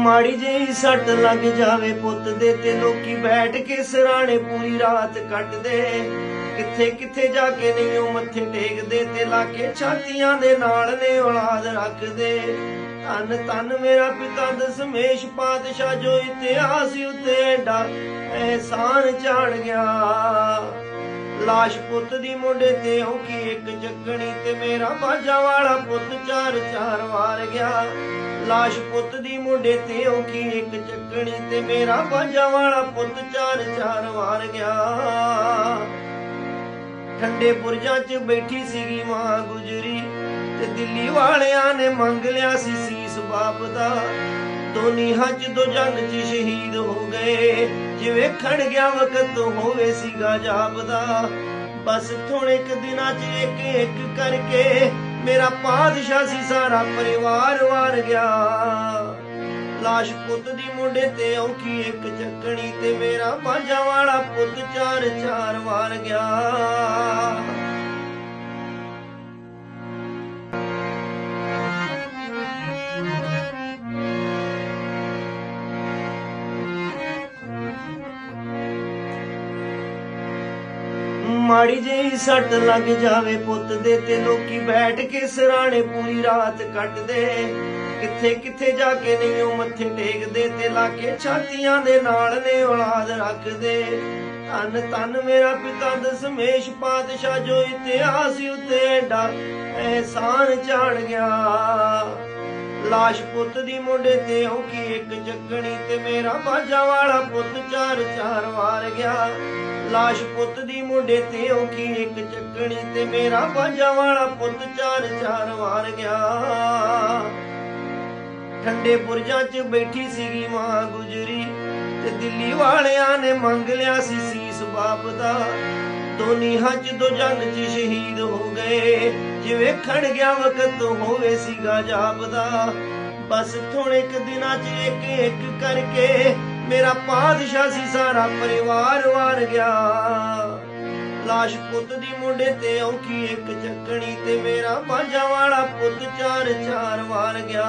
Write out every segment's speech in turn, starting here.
ਮਾੜੀ ਜਿਹੀ ਸੱਟ ਲੱਗ ਜਾਵੇ ਪੁੱਤ ਦੇ ਤੇ ਲੋਕੀ ਬੈਠ ਕੇ ਸਰਾਣੇ ਪੂਰੀ ਰਾਤ ਕੱਟਦੇ। ਕਿੱਥੇ ਕਿੱਥੇ ਜਾ ਕੇ ਨਹੀਂ ਉਹ ਮੱਥੇ ਟੇਕਦੇ ਤੇ ਲਾ ਕੇ ਛਾਤੀਆਂ ਦੇ ਨਾਲ ਨੇ ਔਲਾਦ ਰੱਖਦੇ। ਧੰਨ ਧੰਨ ਮੇਰਾ ਪਿਤਾ ਦਸਮੇਸ਼ ਪਾਤਸ਼ਾਹ ਜੋ ਇਤਿਹਾਸ ਉੱਤੇ ਏਡਾ ਐਹਸਾਨ ਜਾਣ ਗਿਆ। ਲਾਸ਼ ਪੁੱਤ ਦੀ ਮੁੰਡੇ ਤੇ ਔਖੀ ਇੱਕ ਚੱਕਣੀ ਤੇ ਮੇਰਾ ਬਾਜਾ ਵਾਲਾ ਪੁੱਤ ਚਾਰ ਚਾਰ ਵਾਰ ਗਿਆ। ਲਾਸ਼ ਪੁੱਤ ਦੀ ਮੁੰਡੇ ਤੇ ਔਖੀ ਇੱਕ ਚੱਕਣੀ ਤੇ ਮੇਰਾ ਬਾਜਾ ਵਾਲਾ ਪੁੱਤ ਚਾਰ ਚਾਰ ਵਾਰ ਗਿਆ। ਠੰਡੇ ਬੁਰਜਾਂ 'ਚ ਬੈਠੀ ਸੀਗੀ ਮਾਂ ਗੁਜਰੀ ਤੇ ਦਿੱਲੀ ਵਾਲਿਆਂ ਨੇ ਮੰਗ ਲਿਆ ਸੀ ਸੀਸ ਬਾਪ ਦਾ। ਦੋਨੀ ਹੱਜ ਦੋ ਜੰਗ 'ਚ ਸ਼ਹੀਦ ਹੋ ਗਏ। ਜਿਵੇਂ ਖੜ ਗਿਆ ਵਕਤ ਹੋਵੇ ਸੀਗਾ ਜਾਪਦਾ। ਬਸ ਥੋੜੇ ਇੱਕ ਦਿਨਾਂ 'ਚ ਇੱਕ ਇੱਕ ਕਰਕੇ ਮੇਰਾ ਪਾਦਸ਼ਾਹ ਸੀ, ਸਾਰਾ ਪਰਿਵਾਰ ਵਾਰ ਗਿਆ। ਲਾਸ਼ ਪੁੱਤ ਦੀ ਮੁੰਡੇ ਤੇ ਔਖੀ ਇੱਕ ਚੱਕਣੀ ਤੇ ਮੇਰਾ ਬਾਂਝਾ ਵਾਲਾ ਪੁੱਤ ਚਾਰ ਚਾਰ ਵਾਰ ਗਿਆ। ਮਾੜੀ ਜਿਹੀ ਸੱਟ ਲੱਗ ਜਾਵੇ ਪੁੱਤ ਦੇ ਤੇ ਲੋਕੀ ਬੈਠ ਕੇ ਸਰਾਣੇ ਪੂਰੀ ਰਾਤ ਕੱਟਦੇ। ਕਿੱਥੇ ਕਿੱਥੇ ਜਾ ਕੇ ਨਹੀਂ ਉਹ ਮੱਥੇ ਟੇਕਦੇ ਤੇ ਲਾ ਛਾਤੀਆਂ ਦੇ ਨਾਲ ਨੇ ਔਲਾਦ ਰੱਖਦੇ। ਧੰਨ ਧੰਨ ਮੇਰਾ ਪਿਤਾ ਦਸਮੇਸ਼ ਪਾਤਸ਼ਾਹ ਜੋ ਇਤਿਹਾਸ ਉੱਤੇ ਏਡਾ ਐਹਸਾਨ ਜਾਣ ਗਿਆ। ਲਾਸ਼ ਪੁੱਤ ਦੀ ਮੁੰਡੇ ਤੇ ਔਖੀ ਇੱਕ ਚੱਕਣੀ ਤੇ ਮੇਰਾ ਬਾਜਾ ਵਾਲਾ ਪੁੱਤ ਚਾਰ ਚਾਰ ਵਾਰ ਗਿਆ। ਲਾਸ਼ ਪੁੱਤ ਦੀ ਮੁੰਡੇ ਤੇ ਔਖੀ ਇੱਕ ਚੱਕਣੀ ਤੇ ਮੇਰਾ ਬਾਜਾ ਵਾਲਾ ਪੁੱਤ ਚਾਰ ਚਾਰ ਵਾਰ ਗਿਆ। ਠੰਡੇ ਬੁਰਜਾਂ 'ਚ ਬੈਠੀ ਸੀਗੀ ਮਾਂ ਗੁਜਰੀ ਤੇ ਦਿੱਲੀ ਵਾਲਿਆਂ ਨੇ ਮੰਗ ਲਿਆ ਸੀ ਸੀਸ ਬਾਪ ਦਾ। ਦੋਨੀ ਹੱਜ ਦੋ ਜੰਗ 'ਚ ਸ਼ਹੀਦ ਹੋ ਗਏ। ਜਿਵੇਂ ਖੜ ਗਿਆ ਵਕਤ ਹੋਵੇ ਸੀਗਾ ਜਾਪਦਾ। ਬਸ ਥੋੜੇ ਕੁ ਦਿਨਾਂ 'ਚ ਇੱਕ ਇੱਕ ਕਰਕੇ ਮੇਰਾ ਪਾਦਸ਼ਾਹ ਸੀ, ਸਾਰਾ ਪਰਿਵਾਰ ਵਾਰ ਗਿਆ। ਲਾਸ਼ ਪੁੱਤ ਦੀ ਮੁੰਡੇ ਤੇ ਔਖੀ ਇੱਕ ਚੱਕਣੀ ਤੇ ਮੇਰਾ ਮਾਂਝਾ ਵਾਲਾ ਪੁੱਤ ਚਾਰ ਚਾਰ ਵਾਰ ਗਿਆ।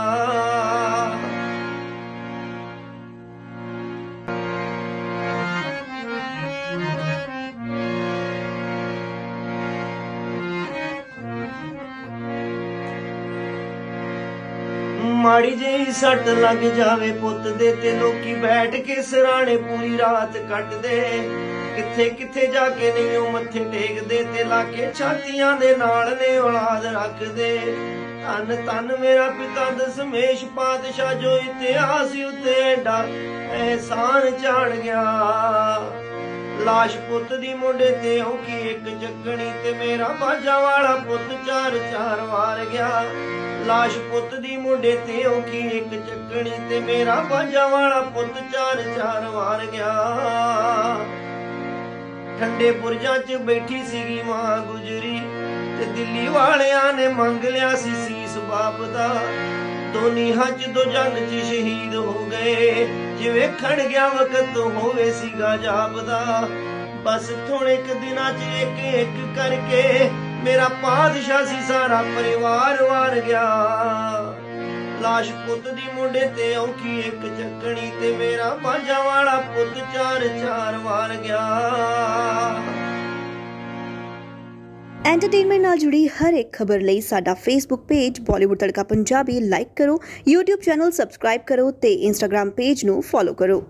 ਮਾੜੀ ਜਿਹੀ ਸੱਟ ਲੱਗ ਜਾਵੇ ਪੁੱਤ ਦੇ ਤੇ ਲੋਕੀ ਬੈਠ ਕੇ ਸਰਾਣੇ ਪੂਰੀ ਰਾਤ ਕੱਟਦੇ। ਕਿੱਥੇ ਕਿੱਥੇ ਜਾ ਕੇ ਨਹੀਂ ਉਹ ਮੱਥੇ ਟੇਕਦੇ ਤੇ ਲਾ ਕੇ ਛਾਤੀਆਂ ਦੇ ਨਾਲ ਨੇ ਔਲਾਦ ਰੱਖਦੇ। ਧੰਨ ਧੰਨ ਮੇਰਾ ਪਿਤਾ ਦਸਮੇਸ਼ ਪਾਤਸ਼ਾਹ ਜੋ ਇਤਿਹਾਸ ਉੱਤੇ ਏਡਾ ਐਹਸਾਨ ਝਾੜ ਗਿਆ। ਲਾਸ਼ ਪੁੱਤ ਦੀ ਮੁੰਡੇ ਤੇ ਔਖੀ ਇੱਕ ਚੱਕਣੀ ਤੇ ਮੇਰਾ ਬਾਜਾ ਵਾਲਾ ਪੁੱਤ ਚਾਰ ਚਾਰ ਵਾਰ ਗਿਆ। ਲਾਸ਼ ਪੁੱਤ ਦੀ ਮੁੰਡੇ ਤੇ ਔਖੀ ਇੱਕ ਚੱਕਣੀ ਤੇ ਮੇਰਾ ਬਾਜਾ ਵਾਲਾ ਪੁੱਤ ਚਾਰ ਚਾਰ ਵਾਰ ਗਿਆ। ਠੰਡੇ ਬੁਰਜਾਂ 'ਚ ਬੈਠੀ ਸੀਗੀ ਮਾਂ ਗੁਜਰੀ ਤੇ ਦਿੱਲੀ ਵਾਲਿਆਂ ਨੇ ਮੰਗ ਲਿਆ ਸੀ ਸੀਸ ਬਾਪ ਦਾ। ਦੋਨੀ ਹੱਜ ਦੋ ਜੰਗ 'ਚ ਸ਼ਹੀਦ ਹੋ ਗਏ। ਜਿਵੇਂ ਖੜ ਗਿਆ ਵਕਤ ਹੋਵੇ ਸੀਗਾ ਜਾਪਦਾ। ਬਸ ਥੋੜੇ ਕੁ ਦਿਨਾਂ 'ਚ ਇੱਕ ਇੱਕ ਕਰਕੇ ਮੇਰਾ ਪਾਦਸ਼ਾਹ ਸੀ, ਸਾਰਾ ਪਰਿਵਾਰ ਵਾਰ ਗਿਆ। ਲਾਸ਼ ਪੁੱਤ ਦੀ ਮੁੰਡੇ ਤੇ ਔਖੀ ਇੱਕ ਚੱਕਣੀ ਤੇ ਮੇਰਾ ਬਾਂਝਾ ਵਾਲਾ ਪੁੱਤ ਚਾਰ ਚਾਰ ਵਾਰ ਗਿਆ। ਐਂਟਰਟੇਨਮੈਂਟ ਨਾਲ ਜੁੜੀ ਹਰ ਇੱਕ ਖਬਰ ਲਈ ਸਾਡਾ Facebook page Bollywood Tadka Punjabi like ਕਰੋ, YouTube ਚੈਨਲ ਸਬਸਕ੍ਰਾਈਬ ਕਰੋ ਤੇ Instagram ਪੇਜ ਨੂੰ ਫੋਲੋ ਕਰੋ।